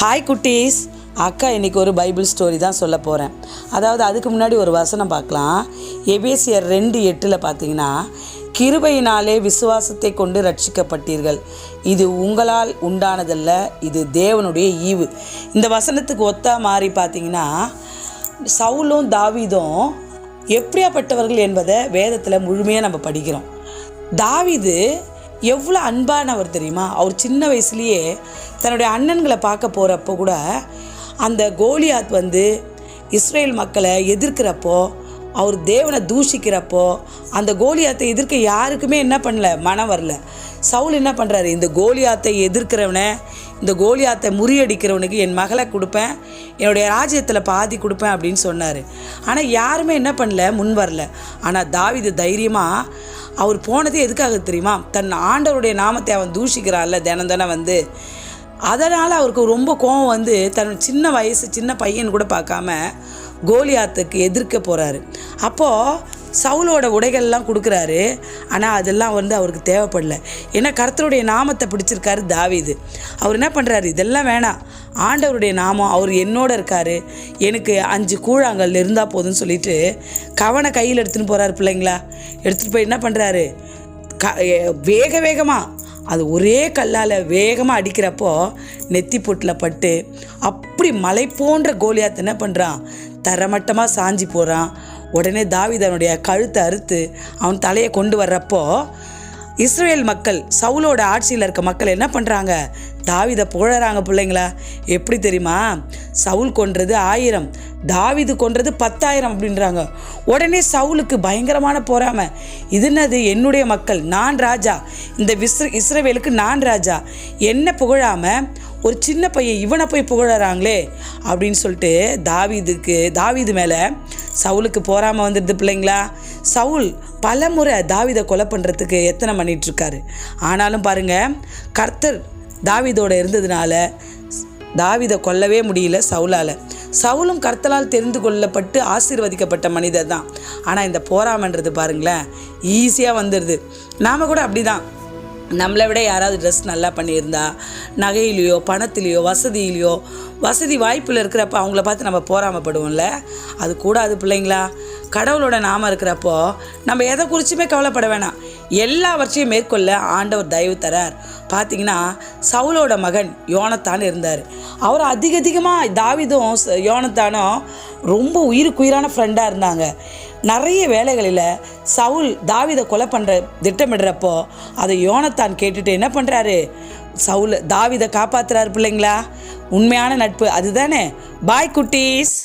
Hi குட்டீஸ். அக்கா இன்னைக்கு ஒரு பைபிள் ஸ்டோரி தான் சொல்ல போகிறேன் அதாவது அதுக்கு முன்னாடி ஒரு வசனம் பார்க்கலாம். எபேசியர் ரெண்டு எட்டில் பார்த்தீங்கன்னா கிருபையினாலே விசுவாசத்தை கொண்டு ரட்சிக்கப்பட்டீர்கள். இது உங்களால் உண்டானதல்ல இது தேவனுடைய ஈவு. இந்த வசனத்துக்கு ஒத்தா மாறி பார்த்தீங்கன்னா சவுலும் தாவிதும் எப்படியாப்பட்டவர்கள் என்பதை வேதத்தில் முழுமையாக நம்ம படிக்கிறோம். தாவிது எவ்வளோ அன்பானவர் தெரியுமா? அவர் சின்ன வயசுலேயே தன்னுடைய அண்ணன்களை பார்க்க போகிறப்போ கூட அந்த கோலியாத் வந்து இஸ்ரேல் மக்களை எதிர்க்கிறப்போ அவர் தேவனை தூஷிக்கிறப்போ அந்த கோலியாத்தை எதிர்க்க யாருக்குமே என்ன பண்ணல மனம் வரல. சவுல் என்ன பண்ணுறாரு இந்த கோலியாத்தை எதிர்க்கிறவனை இந்த கோலியாத்தை முறியடிக்கிறவனுக்கு என் மகளை கொடுப்பேன் என்னுடைய ராஜ்யத்தில் பாதி கொடுப்பேன் அப்படின்னு சொன்னார். ஆனால் யாருமே என்ன பண்ணல முன் வரல. ஆனால் தாவிது தைரியமாக அவர் போனது எதுக்காக தெரியுமா? தன் ஆண்டவருடைய நாமத்தை அவன் தூஷிக்கிறான்ல தினம் தினம் வந்து. அதனால் அவருக்கு ரொம்ப கோவம் வந்து தன் சின்ன வயசு சின்ன பையன் கூட பார்க்காம கோலியாத்துக்கு எதிர்க்க போகிறாரு அப்போது சவுலோட உடைகள்லாம் கொடுக்குறாரு. ஆனால் அதெல்லாம் வந்து அவருக்கு தேவைப்படல. ஏன்னா கர்த்தருடைய நாமத்தை பிடிச்சிருக்காரு தாவிது. அவர் என்ன பண்ணுறாரு இதெல்லாம் வேணாம். ஆண்டவருடைய நாமம் அவர் என்னோட இருக்கார். எனக்கு அஞ்சு கூழாங்கல் இருந்தால் போதும்னு சொல்லிட்டு கவனை கையில் எடுத்துன்னு போகிறாரு பிள்ளைங்களா? எடுத்துகிட்டு போய் என்ன பண்ணுறாரு க வேக வேகமாக அது ஒரே கல்லால் வேகமாக அடிக்கிறப்போ நெத்தி பொட்டில் பட்டு அப்படி மலை போன்ற கோலியாத் என்ன பண்ணுறான் தரமட்டமாக சாஞ்சி போகிறான் உடனே தாவிதனுடைய கழுத்தை அறுத்து அவன் தலையை கொண்டு வர்றப்போ இஸ்ரேல் மக்கள் சவுலோட ஆட்சியில் இருக்க மக்கள் என்ன பண்ணுறாங்க தாவிதை புகழறாங்க பிள்ளைங்களா? எப்படி தெரியுமா? சவுல் கொன்றது ஆயிரம் தாவிது கொன்றது பத்தாயிரம் அப்படின்றாங்க. உடனே சவுலுக்கு பயங்கரமான போறாம. இது என்னது? என்னுடைய மக்கள் நான் ராஜா. இந்த விஸ்ர இஸ்ரவேலுக்கு நான் ராஜா. என்ன புகழாம? ஒரு சின்ன பையன் இவனை போய் புகழறாங்களே அப்படின்னு சொல்லிட்டு தாவிதுக்கு தாவீது மேலே சவுலுக்கு போகாமல் வந்துடுது பிள்ளைங்களா? சவுல் பல முறை தாவிதை கொலை பண்ணுறதுக்கு எத்தனை பண்ணிகிட்ருக்காரு ஆனாலும் பாருங்க கர்த்தர் தாவிதோடு இருந்ததுனால தாவிதை கொல்லவே முடியல சவுலால். சவுலும் கர்த்தலால் தெரிந்து கொள்ளப்பட்டு ஆசீர்வதிக்கப்பட்ட மனிதர் தான் ஆனால் இந்த போராமன்றது பாருங்களேன் ஈஸியாக வந்துடுது நாம் கூட அப்படி தான் நம்மளை விட யாராவது ட்ரெஸ் நல்லா பண்ணியிருந்தா நகையிலையோ பணத்திலையோ வசதியிலையோ வசதி வாய்ப்பில் இருக்கிறப்ப அவங்கள பார்த்து நம்ம போராமப்படுவோம்ல? அது கூடாது பிள்ளைங்களா? கடவுளோட நாமம் இருக்கிறப்போ நம்ம எதை குறிச்சுமே கவலைப்பட வேணாம். எல்லாவற்றையும் மேற்கொள்ள ஆண்டவர் தயவு தரார். பார்த்தீங்கன்னா சவுலோட மகன் யோனத்தான் இருந்தார். அவர் அதிக அதிகமாக தாவிதும் யோனத்தானோ யோனத்தானும் ரொம்ப உயிருக்குயிரான ஃப்ரெண்டாக இருந்தாங்க. நிறைய வேலைகளில் சவுல் தாவீதை கொலை பண்ணுற திட்டமிடுறப்போ அதை யோனத்தான் கேட்டுட்டு என்ன பண்ணுறாரு சவுல் தாவிதை காப்பாற்றுறாரு பிள்ளைங்களா? உண்மையான நட்பு அதுதானே? பாய் குட்டீஸ்.